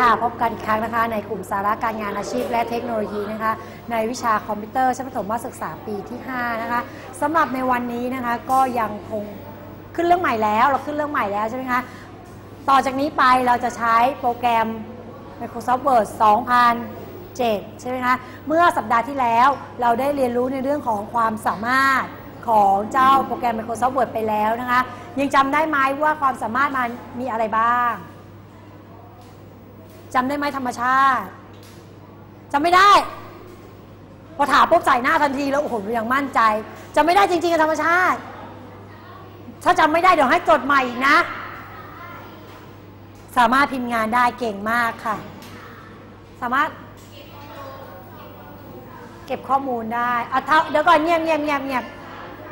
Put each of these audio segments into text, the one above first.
ค่ะ พบกันอีกครั้งนะคะ ในกลุ่มสาระการงานอาชีพและเทคโนโลยีนะคะ ในวิชาคอมพิวเตอร์ชั้นประถมศึกษาปีที่ 5 นะคะสำหรับในวันนี้นะคะก็ยังคงขึ้นเรื่องใหม่แล้ว เราขึ้นเรื่องใหม่แล้วใช่ไหมคะ ต่อจากนี้ไปเราจะใช้โปรแกรม Microsoft Word 2007 ใช่ไหมคะ เมื่อสัปดาห์ที่แล้วเราได้เรียนรู้ในเรื่องของความสามารถของเจ้าโปรแกรม Microsoft Word ไปแล้วนะคะ ยังจำได้ไหมว่าความสามารถมันมีอะไรบ้าง จำได้ไหมธรรมชาติจำไม่ได้ พอถามปุ๊บใส่หน้าทันทีแล้วโอ้โหยังมั่นใจจำไม่ได้จริงๆกับธรรมชาติ ถ้าจำไม่ได้เดี๋ยวให้จดใหม่อีกนะ สามารถพิมพ์งานได้เก่งมากค่ะ สามารถ เก็บข้อมูลได้เอาเท่าเดี๋ยวก่อนเงียบเงียบเงียบเงียบ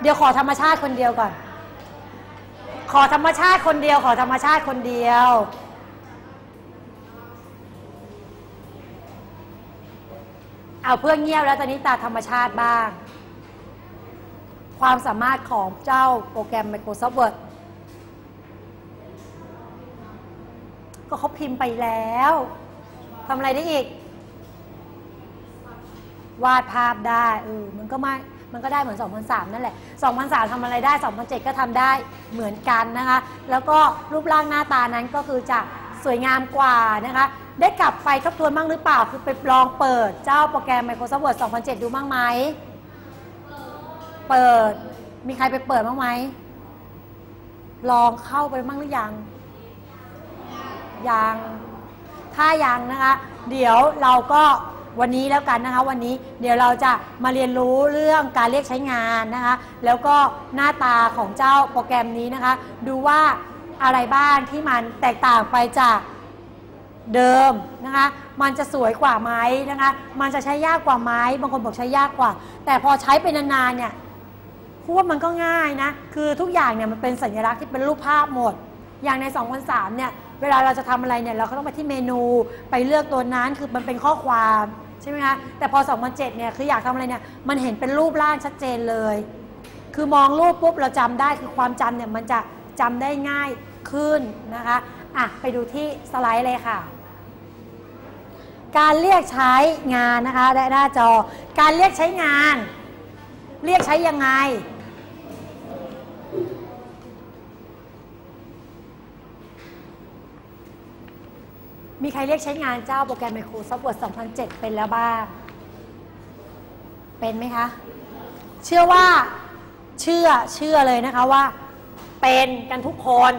เดี๋ยวขอธรรมชาติคนเดียวก่อน ขอธรรมชาติคนเดียว ขอธรรมชาติคนเดียว เอาเพื่อเงียบแล้วตอนนี้ตาธรรมชาติบ้าง ความสามารถของเจ้าโปรแกรม Microsoft Word ก็เขาพิมพ์ไปแล้วทำอะไรได้อีก วาดภาพได้เออมันก็ไม่มันก็ได้เหมือน 2003 นั่นแหละ 2003ทำอะไรได้ 2007 ก็ทำได้เหมือนกันนะคะ แล้วก็รูปร่างหน้าตานั้นก็คือจะสวยงามกว่านะคะ ได้กลับไปทบทวนบ้างหรือเปล่า คือไปลองเปิดเจ้าโปรแกรม Microsoft Word 2007 ดูบ้างไหม เปิด มีใครไปเปิดบ้างไหม ลองเข้าไปบ้างหรือยัง ยัง ถ้ายังนะคะ เดี๋ยวเราก็วันนี้แล้วกันนะคะวันนี้เดี๋ยวเราจะมาเรียนรู้เรื่องการเรียกใช้งานนะคะแล้วก็หน้าตาของเจ้าโปรแกรมนี้นะคะ ดูว่าอะไรบ้างที่มันแตกต่างไปจาก เดิมนะคะ มันจะสวยกว่าไหมนะคะ มันจะใช้ยากกว่าไหมบางคนบอกใช้ยากกว่า แต่พอใช้ไปนานๆเนี่ยพูดว่ามันก็ง่ายนะ คือทุกอย่างเนี่ยมันเป็นสัญลักษณ์ที่เป็นรูปภาพหมด อย่างใน 2003เนี่ย เวลาเราจะทำอะไรเนี่ย เราก็ต้องไปที่เมนู ไปเลือกตัวนั้น คือมันเป็นข้อความใช่ไหมคะ แต่พอ 2007เนี่ย คืออยากทำอะไรเนี่ย มันเห็นเป็นรูปร่างชัดเจนเลย คือมองรูปปุ๊บเราจำได้ คือความจำเนี่ยมันจะจำได้ง่ายขึ้นนะคะ อะ ไปดูที่สไลด์เลยค่ะ การเรียกใช้งานนะคะและหน้าจอ การเรียกใช้งาน เรียกใช้ยังไง มีใครเรียกใช้งานเจ้าโปรแกรม Microsoft Word 2007 เป็นแล้วบ้าง เป็นไหมคะ เชื่อว่าเชื่อเชื่อเลยนะคะว่า เป็นกันทุกคน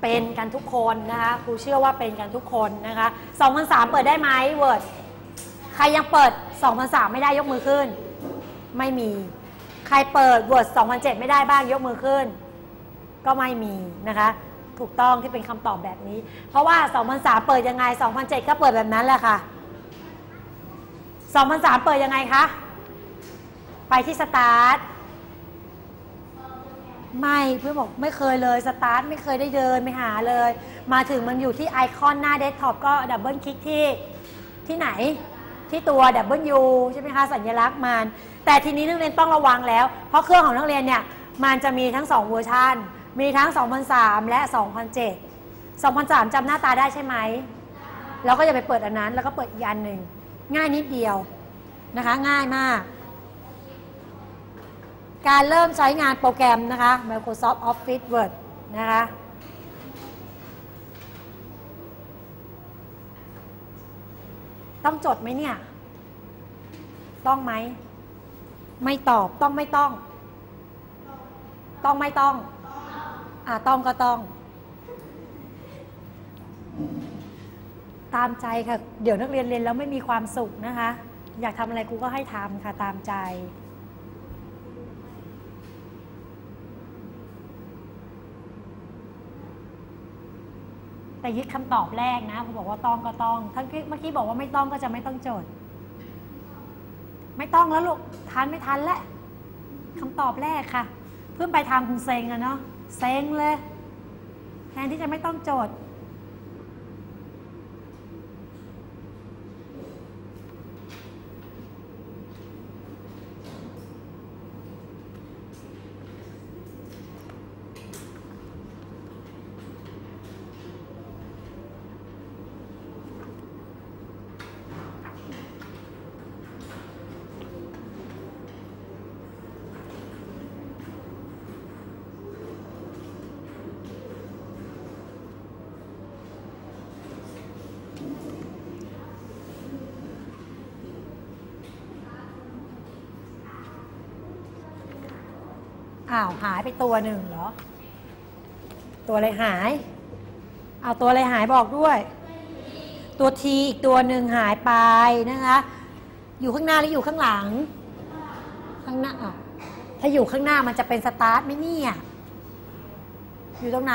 เป็นกันทุกคนนะคะครูเชื่อว่าเป็นกันทุกคนนะคะ2003 เปิดได้ไหม Word ใครยังเปิด2003 ไม่ได้ยกมือขึ้น ไม่มี ใครเปิด Word 2007 ไม่ได้บ้างยกมือขึ้น ก็ไม่มีนะคะ ถูกต้องที่เป็นคำตอบแบบนี้ เพราะว่า2003 เปิดยังไง2007 ก็เปิดแบบนั้นแหละค่ะ2003 เปิดยังไงคะ ไปที่สตาร์ท ไม่เพื่อนบอกไม่เคยเลยสตาร์ทไม่เคยได้เดินไปหาเลย มาถึงมันอยู่ที่ไอคอนหน้าเดสก์ท็อปก็ดับเบิลคลิกที่ที่ไหนที่ตัวดับเบิลยูใช่ไหมคะสัญลักษณ์มัน แต่ทีนี้นักเรียนต้องระวังแล้ว เพราะเครื่องของนักเรียนเนี่ยมันจะมีทั้ง 2 เวอร์ชันมีทั้ง 2003 และ 2007 2003จำหน้าตาได้ใช่ไหมเราก็จะไปเปิดอันนั้น แล้วก็เปิดอีกอันหนึ่งง่ายนิดเดียวนะคะ ง่ายมาก การเริ่มใช้งานโปรแกรมนะคะ Microsoft Office Word นะคะ ต้องจดไหมเนี่ย ต้องไหม ไม่ตอบ ต้องไม่ต้อง ต้องไม่ต้อง อ่าต้องก็ต้อง ตามใจค่ะ เดี๋ยวนักเรียนเรียนแล้วไม่มีความสุขนะคะ อยากทำอะไรครูก็ให้ทำค่ะตามใจ แต่ยึดคำตอบแรกนะเขาบอกว่าต้องก็ต้องทั้งที่เมื่อกี้บอกว่าไม่ต้องก็จะไม่ต้องโจทย์ ไม่ต้องแล้วลูกทันไม่ทันแล้วคำตอบแรกค่ะ เพิ่งไปทางคุณเซงอะเนาะเซงเลย แทนที่จะไม่ต้องโจทย์ อ้าวหายไปตัวหนึ่งเหรอ ตัวอะไรหายเอาตัวอะไรหายบอกด้วย ตัวทีอีกตัวหนึ่งหายไปนะคะ อยู่ข้างหน้าหรืออยู่ข้างหลัง ข้างหน้าอะถ้าอยู่ข้างหน้ามันจะเป็นสตาร์ทไหมเนี่ย อยู่ตรงไหน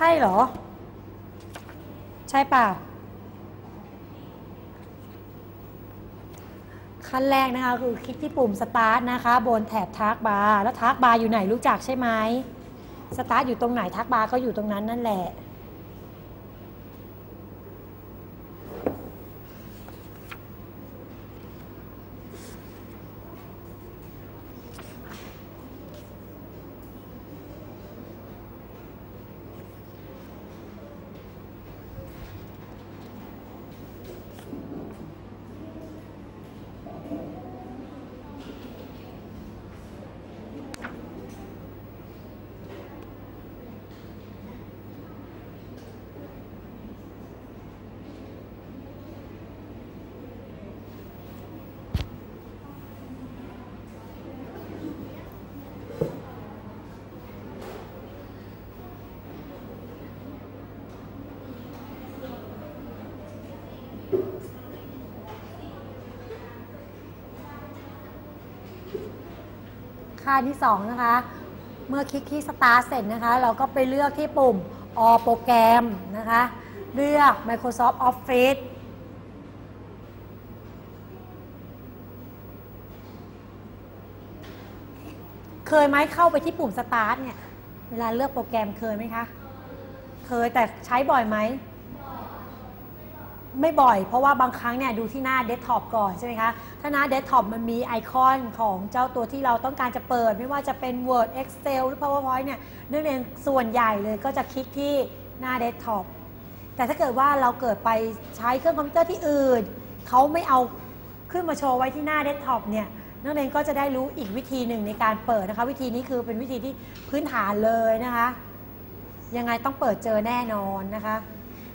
ช่เหรอ ใช่เปล่าขั้นแรกนะคะคือคลิกที่ปุ่มสตาร์ทนะคะ บนแถบทาร์กบาร์แล้วทาร์กบาร์อยู่ไหนรู้จักใช่ไหมสตาร์ทอยู่ตรงไหนทาร์กบาร์ก็อยู่ตรงนั้นนั่นแหละาที่ 2 นะคะ เมื่อคลิกที่สตาร์ทเสร็จนะคะ เราก็ไปเลือกที่ปุ่ม All โปรแกรมนะคะ เลือก Microsoft Office เคยไหมเข้าไปที่ปุ่มสตาร์ทเนี่ย เวลาเลือกโปรแกรมเคยไหมคะ เคยแต่ใช้บ่อยไหม ไม่บ่อย เพราะว่าบางครั้งเนี่ยดูที่หน้าเดสก์ท็อปก่อนใช่ไหมคะ ถ้าหน้าเดสก์ท็อปมันมีไอคอนของเจ้าตัวที่เราต้องการจะเปิด ไม่ว่าจะเป็น Word Excel หรือ PowerPoint เนี่ยเนื่องในส่วนใหญ่เลยก็จะคลิกที่หน้าเดสก์ท็อปแต่ถ้าเกิดว่าเราเกิดไปใช้เครื่องคอมพิวเตอร์ที่อื่น เขาไม่เอาขึ้นมาโชว์ไว้ที่หน้าเดสก์ท็อปเนี่ยนักเรียนก็จะได้รู้อีกวิธีหนึ่งในการเปิดนะคะ วิธีนี้คือเป็นวิธีที่พื้นฐานเลยนะคะ ยังไงต้องเปิดเจอแน่นอนนะคะ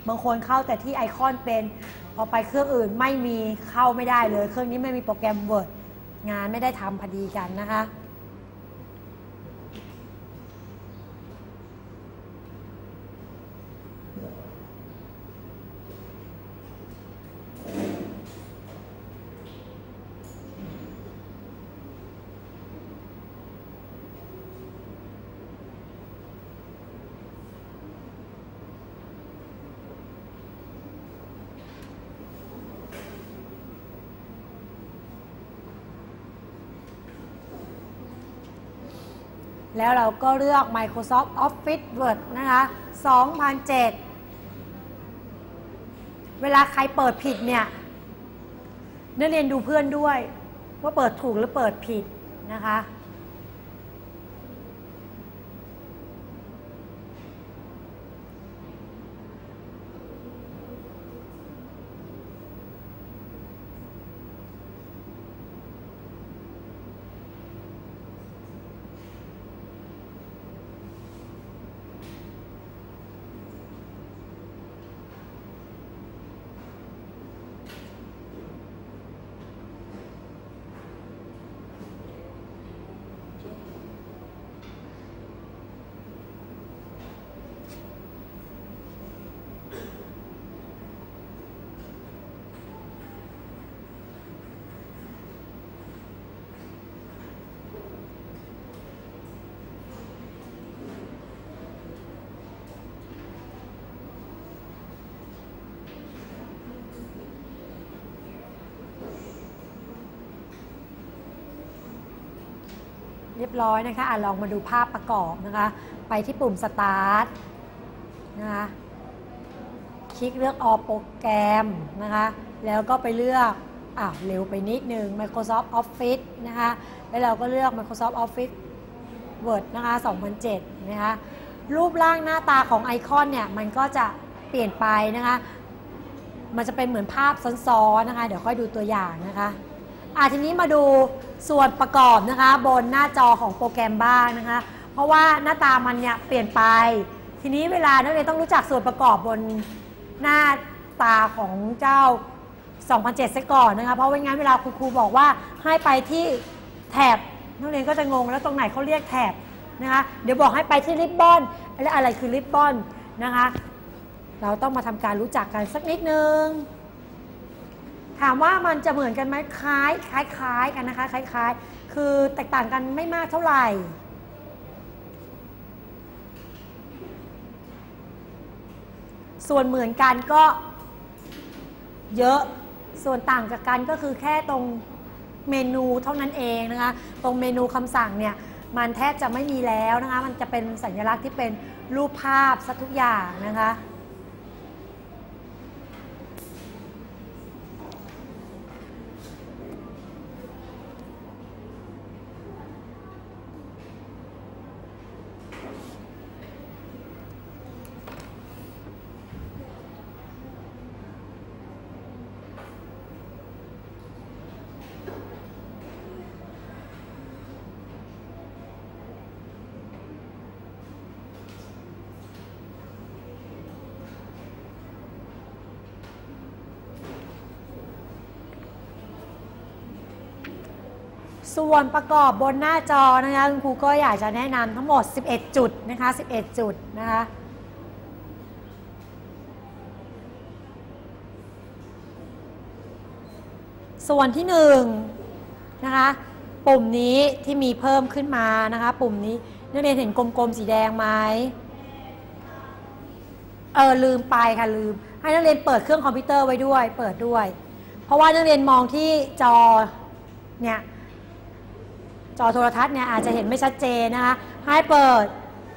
บางคนเข้าแต่ที่ไอคอนเป็นพอไปเครื่องอื่นไม่มีเข้าไม่ได้เลย เครื่องนี้ไม่มีโปรแกรม Word งานไม่ได้ทำพอดีกันนะคะ แล้วเราก็เลือก Microsoft Office Word นะคะ 2007 เวลาใครเปิดผิดเนี่ยนักเรียนดูเพื่อนด้วย ว่าเปิดถูกหรือเปิดผิดนะคะ เรียบร้อยนะคะอะลองมาดูภาพประกอบนะคะ ไปที่ปุ่ม Start นะคะ คลิกเลือก All โปรแกรมนะคะ แล้วก็ไปเลือกอะเร็วไปนิดนึง Microsoft Office นะคะ แล้วเราก็เลือก Microsoft Office Word นะคะ 2007 นะคะ รูปร่างหน้าตาของไอคอนเนี่ย มันก็จะเปลี่ยนไปนะคะ มันจะเป็นเหมือนภาพซ้อนๆนะคะ เดี๋ยวค่อยดูตัวอย่างนะคะอะทีนี้มาดู ส่วนประกอบนะคะบนหน้าจอของโปรแกรมบ้างนะคะ เพราะว่าหน้าตามันเนี่ยเปลี่ยนไป ทีนี้เวลานักเรียนต้องรู้จักส่วนประกอบบนหน้าตาของเจ้า 2007ซะก่อนนะคะ เพราะว่างั้นเวลาคุณครูบอกว่าให้ไปที่แถบนักเรียนก็จะงงแล้วตรงไหนเขาเรียกแถบนะคะ เดี๋ยวบอกให้ไปที่ริบบอนแล้วอะไรคือริบบอนนะคะ เราต้องมาทำการรู้จักกันสักนิดนึง ถามว่ามันจะเหมือนกันไหมคล้ายคล้ายคล้ายกันนะคะคล้ายคล้ายคือแตกต่างกันไม่มากเท่าไหร่ส่วนเหมือนกันก็เยอะ ส่วนต่างจากกันก็คือแค่ตรงเมนูเท่านั้นเองนะคะ ตรงเมนูคำสั่งเนี่ยมันแทบจะไม่มีแล้วนะคะ มันจะเป็นสัญลักษณ์ที่เป็นรูปภาพซะทุกอย่างนะคะ ส่วนประกอบบนหน้าจอนะคะคุณครูก็อยากจะแนะนำทั้งหมด 11 จุดนะคะ 11 จุดนะคะส่วนที่1นะคะปุ่มนี้ที่มีเพิ่มขึ้นมานะคะ ปุ่มนี้นักเรียนเห็นกลมๆสีแดงไหมเออลืมไปค่ะลืม ให้นักเรียนเปิดเครื่องคอมพิวเตอร์ไว้ด้วย เปิดด้วย เพราะว่านักเรียนมองที่จอเนี่ย จอโทรทัศน์เนี่ยอาจจะเห็นไม่ชัดเจนนะคะให้เปิด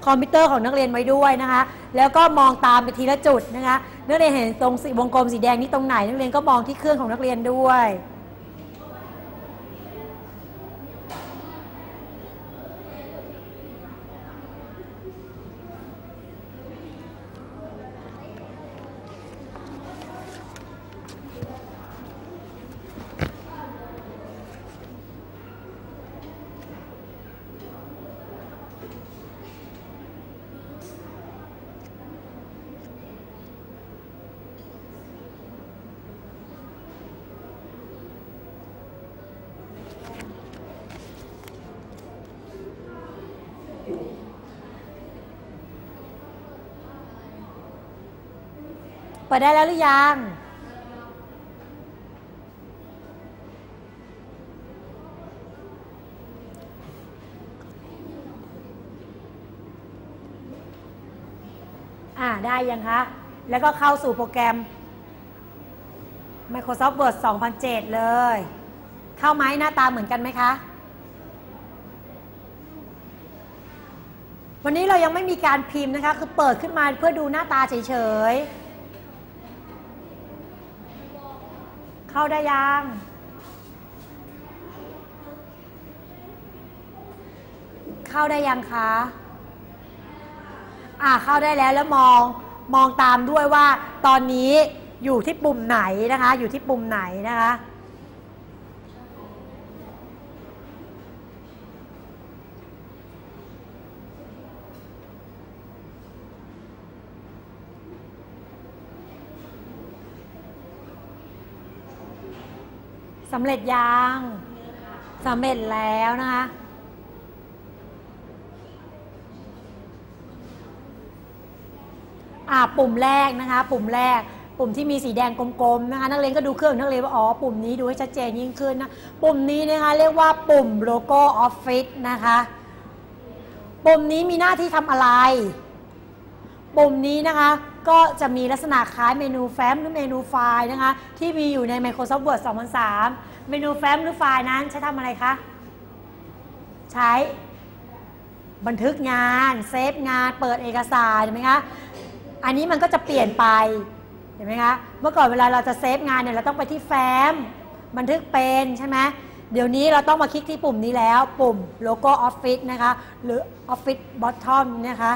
คอมพิวเตอร์ของนักเรียนไว้ด้วยนะคะ แล้วก็มองตามไปทีละจุดนะคะนักเรียนเห็นตรงสีวงกลมสีแดงนี้ตรงไหน นักเรียนก็มองที่เครื่องของนักเรียนด้วย ดได้แล้วหรือยัง อ่า ได้ยังคะ แล้วก็เข้าสู่โปรแกรม Microsoft Word 2007 เลย เข้าไหมหน้าตาเหมือนกันไหมคะ วันนี้เรายังไม่มีการพิมพ์นะคะ คือเปิดขึ้นมาเพื่อดูหน้าตาเฉยๆ เข้าได้ยัง เข้าได้ยังคะ อ่าเข้าได้แล้วแล้วมองมองตามด้วยว่าตอนนี้อยู่ที่ปุ่มไหนนะคะ อยู่ที่ปุ่มไหนนะคะ สำเร็จยังสำเร็จแล้วนะคะ อ่าปุ่มแรกนะคะ ปุ่มแรก ปุ่มที่มีสีแดงกลมๆนะคะ นักเรียนก็ดูเครื่องนักเรียนว่าอ๋อปุ่มนี้ดูให้ชัดเจนยิ่งขึ้นนะ ปุ่มนี้นะคะเรียกว่าปุ่มโลโก้ออฟฟิศนะคะ ปุ่มนี้มีหน้าที่ทำอะไร ปุ่มนี้นะคะ ก็จะมีลักษณะคล้ายเมนูแฟ้มหรือเมนูไฟล์นะคะ ที่มีอยู่ใน Microsoft Word 2003 เมนูแฟ้มหรือไฟล์นั้นใช้ทำอะไรคะ ใช้บันทึกงาน เซฟงาน เปิดเอกสารเห็นไหมคะ อันนี้มันก็จะเปลี่ยนไป เห็นไหมคะ เมื่อก่อนเวลาเราจะเซฟงานเนี่ยเราต้องไปที่แฟ้ม บันทึกเป็นใช่ไหมเดี๋ยวนี้เราต้องมาคลิกที่ปุ่มนี้แล้ว ปุ่มโลโก้ออฟฟิศนะคะ หรือ Office Bottom นะคะ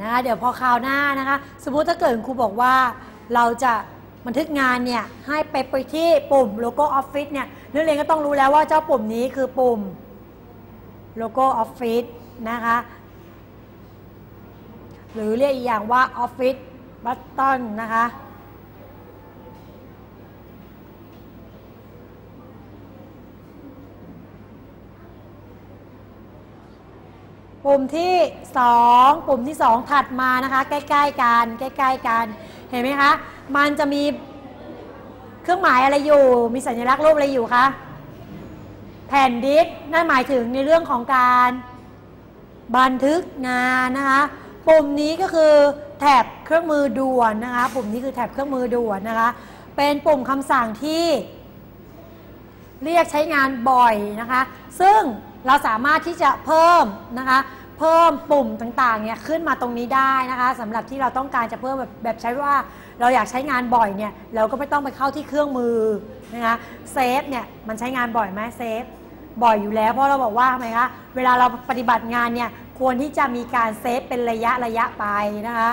นะคะเดี๋ยวพอคราวหน้านะคะ สมมุติถ้าเกิดครูบอกว่าเราจะบันทึกงานเนี่ยให้ไปไปที่ปุ่มโลโก้ออฟฟิศเนี่ยนักเรียนก็ต้องรู้แล้วว่าเจ้าปุ่มนี้คือปุ่มโลโก้ออฟฟิศนะคะหรือเรียกอีกอย่างว่าออฟฟิศบัตตอนนะคะ ปุ่มที่ 2 ปุ่มที่ 2 ถัดมานะคะ ใกล้ ๆกันใกล้ ๆกัน เห็นไหมคะ มันจะมีเครื่องหมายอะไรอยู่ มีสัญลักษณ์รูปอะไรอยู่คะแผ่นดิสก์นั่นหมายถึงในเรื่องของการบันทึกงานนะคะ ปุ่มนี้ก็คือแถบเครื่องมือด่วนนะคะ ปุ่มนี้คือแถบเครื่องมือด่วนนะคะ เป็นปุ่มคำสั่งที่ เรียกใช้งานบ่อยนะคะ ซึ่ง เราสามารถที่จะเพิ่มนะคะ เพิ่มปุ่มต่างๆเนี่ยขึ้นมาตรงนี้ได้นะคะสำหรับที่เราต้องการจะเพิ่มแบบแบบใช้ว่าเราอยากใช้งานบ่อยเนี่ยเราก็ไม่ต้องไปเข้าที่เครื่องมือนะคะเซฟเนี่ยมันใช้งานบ่อยไหมเซฟบ่อยอยู่แล้วเพราะเราบอกว่าทำไมคะเวลาเราปฏิบัติงานเนี่ยควรที่จะมีการเซฟเป็นระยะระยะไปนะคะ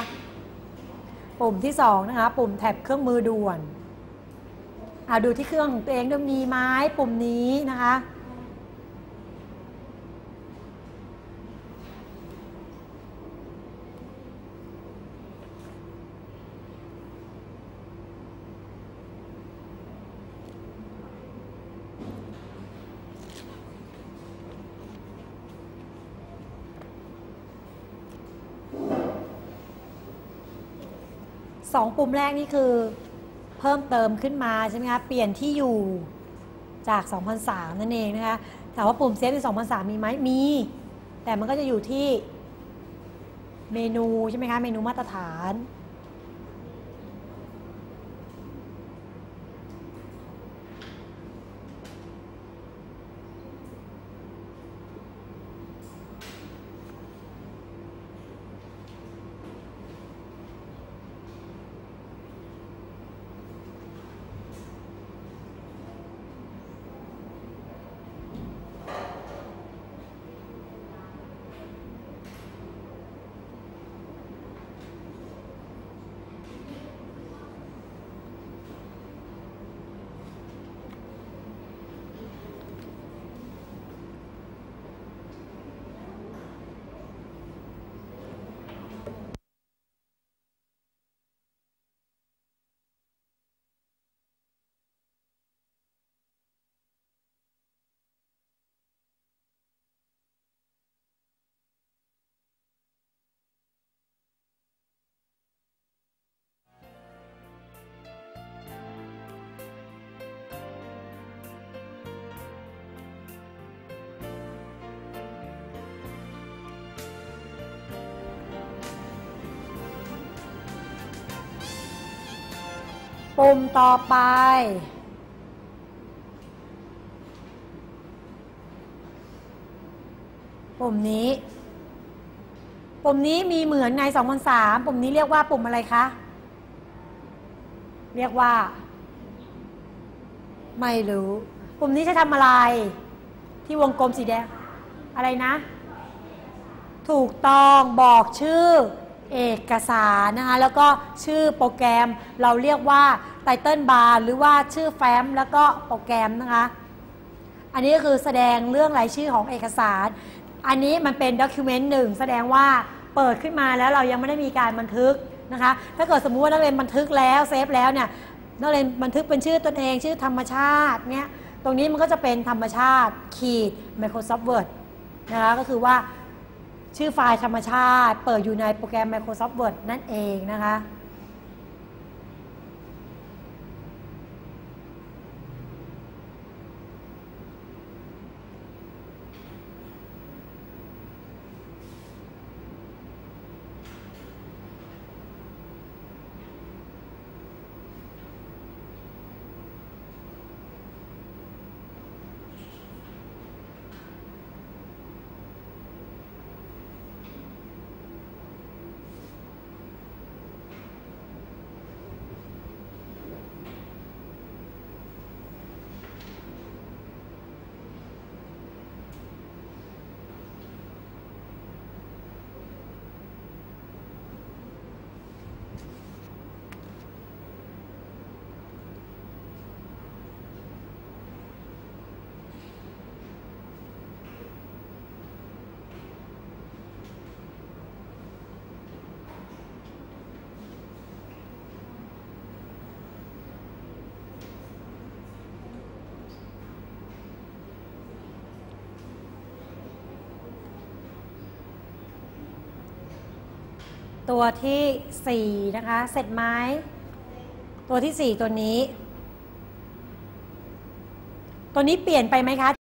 ปุ่มที่สองนะคะปุ่มแท็บเครื่องมือด่วนอ่าดูที่เครื่องของตัวเองด้วยมีไม้ปุ่มนี้นะคะ สองปุ่มแรกนี่คือเพิ่มเติมขึ้นมาใช่ไหมคะเปลี่ยนที่อยู่จาก 2003 นั่นเองนะคะถามว่าปุ่มเซฟใน2003 มีไหมมี แต่มันก็จะอยู่ที่เมนูใช่ไหมคะเมนูมาตรฐาน ปุ่มต่อไป ปุ่มนี้ ปุ่มนี้มีเหมือนใน2003ปุ่มนี้เรียกว่าปุ่มอะไรคะ เรียกว่า ไม่รู้ ปุ่มนี้จะทำอะไร ที่วงกลมสีแดง อะไรนะ ถูกต้องบอกชื่อเอกสารนะคะแล้วก็ชื่อโปรแกรมเราเรียกว่า ไตเติลบาร์หรือว่าชื่อแฟ้มแล้วก็โปรแกรมนะคะ อันนี้ก็คือแสดงเรื่องรายชื่อของเอกสาร อันนี้มันเป็นด็อกิวเมนต์หนึ่งแสดงว่าเปิดขึ้นมาแล้วเรายังไม่ได้มีการบันทึกนะคะ ถ้าเกิดสมมุติว่านักเรียนบันทึกแล้วเซฟแล้วเนี่ยนักเรียนบันทึกเป็นชื่อตนเองชื่อธรรมชาติเนี่ยตรงนี้มันก็จะเป็นธรรมชาติขีด Microsoft Word นะคะก็คือว่าชื่อไฟล์ธรรมชาติ เปิดอยู่ในโปรแกรม Microsoft Word นั่นเองนะคะ ตัวที่สี่นะคะ เสร็จไหมตัวที่สี่ตัวนี้ ตัวนี้เปลี่ยนไปไหมคะ